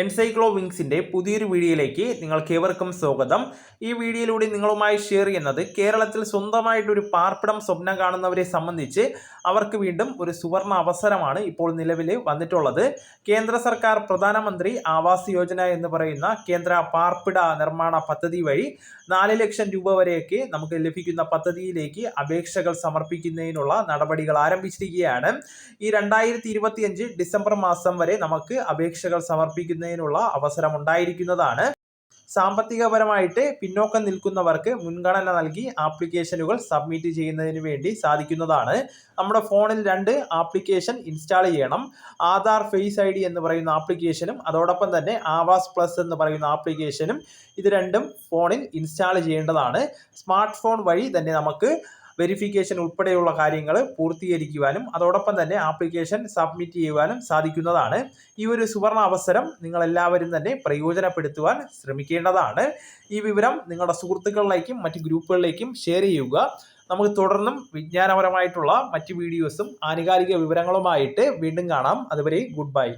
എൻസൈക്ലോ വിങ്സിന്റെ പുതിയൊരു വീഡിയോയിലേക്ക് നിങ്ങൾക്ക് ഏവർക്കും സ്വാഗതം. ഈ വീഡിയോയിലൂടെ നിങ്ങളുമായി ഷെയർ ചെയ്യുന്നത് കേരളത്തിൽ സ്വന്തമായിട്ടൊരു പാർപ്പിടം സ്വപ്നം കാണുന്നവരെ സംബന്ധിച്ച് അവർക്ക് വീണ്ടും ഒരു സുവർണ അവസരമാണ് ഇപ്പോൾ നിലവിൽ വന്നിട്ടുള്ളത്. കേന്ദ്ര സർക്കാർ പ്രധാനമന്ത്രി ആവാസ് യോജന എന്ന് പറയുന്ന കേന്ദ്ര പാർപ്പിട നിർമ്മാണ പദ്ധതി വഴി നാല് ലക്ഷം രൂപ വരെയൊക്കെ നമുക്ക് ലഭിക്കുന്ന പദ്ധതിയിലേക്ക് അപേക്ഷകൾ സമർപ്പിക്കുന്നതിനുള്ള നടപടികൾ ആരംഭിച്ചിരിക്കുകയാണ്. ഈ രണ്ടായിരത്തി ഡിസംബർ മാസം വരെ നമുക്ക് അപേക്ഷകൾ സമർപ്പിക്കുന്നതിനുള്ള അവസരം ഉണ്ടായിരിക്കുന്നതാണ് സാമ്പത്തികപരമായിട്ട് പിന്നോക്കം നിൽക്കുന്നവർക്ക് മുൻഗണന നൽകി ആപ്ലിക്കേഷനുകൾ സബ്മിറ്റ് ചെയ്യുന്നതിന് വേണ്ടി സാധിക്കുന്നതാണ്. നമ്മുടെ ഫോണിൽ രണ്ട് ആപ്ലിക്കേഷൻ ഇൻസ്റ്റാൾ ചെയ്യണം. ആധാർ ഫേസ് ഐ ഡി എന്ന് പറയുന്ന ആപ്ലിക്കേഷനും അതോടൊപ്പം തന്നെ ആവാസ് പ്ലസ് എന്ന് പറയുന്ന ആപ്ലിക്കേഷനും ഇത് രണ്ടും ഫോണിൽ ഇൻസ്റ്റാൾ ചെയ്യേണ്ടതാണ്. സ്മാർട്ട് ഫോൺ വഴി തന്നെ നമുക്ക് വെരിഫിക്കേഷൻ ഉൾപ്പെടെയുള്ള കാര്യങ്ങൾ പൂർത്തീകരിക്കുവാനും അതോടൊപ്പം തന്നെ ആപ്ലിക്കേഷൻ സബ്മിറ്റ് ചെയ്യുവാനും സാധിക്കുന്നതാണ്. ഈ ഒരു സുവർണ അവസരം നിങ്ങൾ എല്ലാവരും തന്നെ പ്രയോജനപ്പെടുത്തുവാൻ ശ്രമിക്കേണ്ടതാണ്. ഈ വിവരം നിങ്ങളുടെ സുഹൃത്തുക്കളിലേക്കും മറ്റ് ഗ്രൂപ്പുകളിലേക്കും ഷെയർ ചെയ്യുക. നമുക്ക് തുടർന്നും വിജ്ഞാനപരമായിട്ടുള്ള മറ്റ് വീഡിയോസും ആനുകാലിക വിവരങ്ങളുമായിട്ട് വീണ്ടും കാണാം. അതുവരെ ഗുഡ് ബൈ